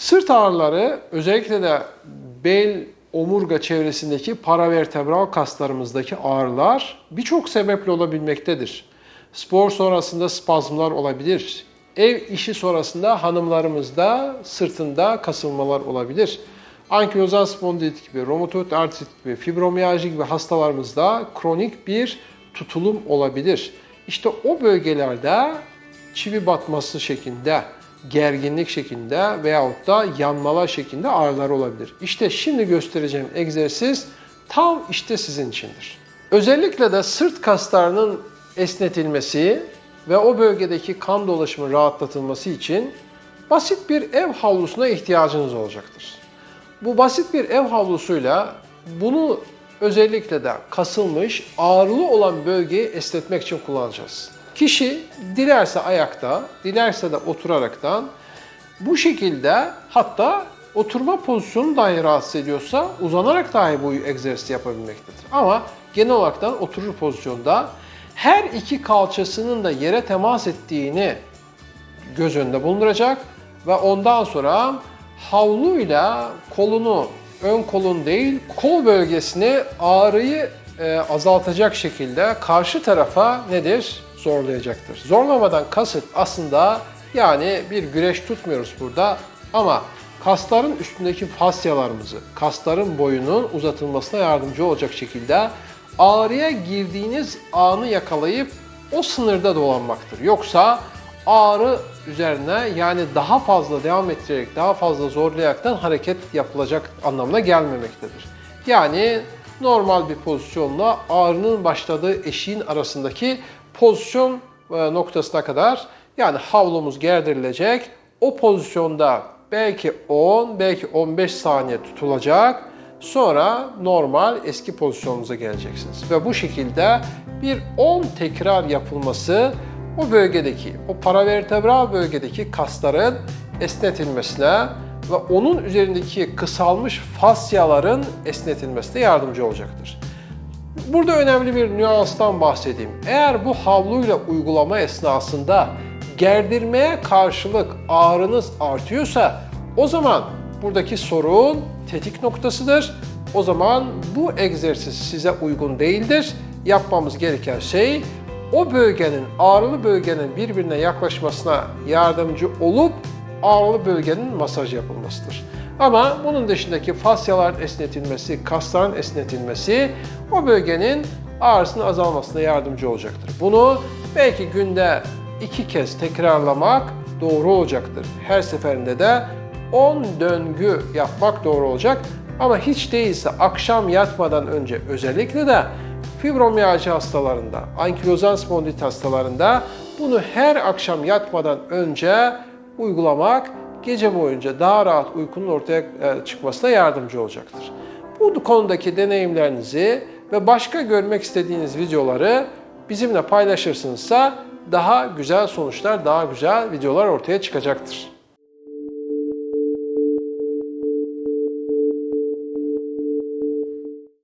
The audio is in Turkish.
Sırt ağrıları özellikle de bel omurga çevresindeki paravertebral kaslarımızdaki ağrılar birçok sebeple olabilmektedir. Spor sonrasında spazmlar olabilir. Ev işi sonrasında hanımlarımızda sırtında kasılmalar olabilir. Ankilozan spondilit gibi, romatoid artrit gibi, fibromiyalji gibi hastalarımızda kronik bir tutulum olabilir. İşte o bölgelerde çivi batması şeklinde, gerginlik şeklinde veyahut da yanmalar şeklinde ağrılar olabilir. İşte şimdi göstereceğim egzersiz tam işte sizin içindir. Özellikle de sırt kaslarının esnetilmesi ve o bölgedeki kan dolaşımı rahatlatılması için basit bir ev havlusuna ihtiyacınız olacaktır. Bu basit bir ev havlusuyla bunu özellikle de kasılmış, ağrılı olan bölgeyi esnetmek için kullanacağız. Kişi dilerse ayakta, dilerse de oturaraktan bu şekilde hatta oturma pozisyonu dahi rahatsız ediyorsa uzanarak dahi bu egzersizi yapabilmektedir. Ama genel olarak oturur pozisyonda her iki kalçasının da yere temas ettiğini göz önünde bulunduracak ve ondan sonra havluyla kolunu, ön kolun değil kol bölgesini ağrıyı e, azaltacak şekilde karşı tarafa nedir? Zorlayacaktır. Zorlamadan kasıt aslında yani bir güreş tutmuyoruz burada ama kasların üstündeki fasyalarımızı, kasların boyunun uzatılmasına yardımcı olacak şekilde ağrıya girdiğiniz anı yakalayıp o sınırda dolanmaktır. Yoksa ağrı üzerine yani daha fazla devam ettirerek, daha fazla zorlayaraktan hareket yapılacak anlamına gelmemektedir. Yani normal bir pozisyonla ağrının başladığı eşiğin arasındaki pozisyon e, noktasına kadar yani havlumuz gerdirilecek. O pozisyonda belki 10, belki 15 saniye tutulacak. Sonra normal eski pozisyonunuza geleceksiniz. Ve bu şekilde bir 10 tekrar yapılması o bölgedeki, o paravertebral bölgedeki kasların esnetilmesine ve onun üzerindeki kısalmış fasyaların esnetilmesine yardımcı olacaktır. Burada önemli bir nüanstan bahsedeyim. Eğer bu havluyla uygulama esnasında gerdirmeye karşılık ağrınız artıyorsa o zaman buradaki sorun tetik noktasıdır. O zaman bu egzersiz size uygun değildir. Yapmamız gereken şey o bölgenin, ağrılı bölgenin birbirine yaklaşmasına yardımcı olup ağrılı bölgenin masaj yapılmasıdır. Ama bunun dışındaki fasyaların esnetilmesi, kasların esnetilmesi o bölgenin ağrısının azalmasına yardımcı olacaktır. Bunu belki günde iki kez tekrarlamak doğru olacaktır. Her seferinde de 10 döngü yapmak doğru olacak. Ama hiç değilse akşam yatmadan önce özellikle de fibromiyalji hastalarında, ankilozan spondilit hastalarında bunu her akşam yatmadan önce uygulamak gece boyunca daha rahat uykunun ortaya e, çıkmasına yardımcı olacaktır. Bu konudaki deneyimlerinizi ve başka görmek istediğiniz videoları bizimle paylaşırsınızsa daha güzel sonuçlar, daha güzel videolar ortaya çıkacaktır.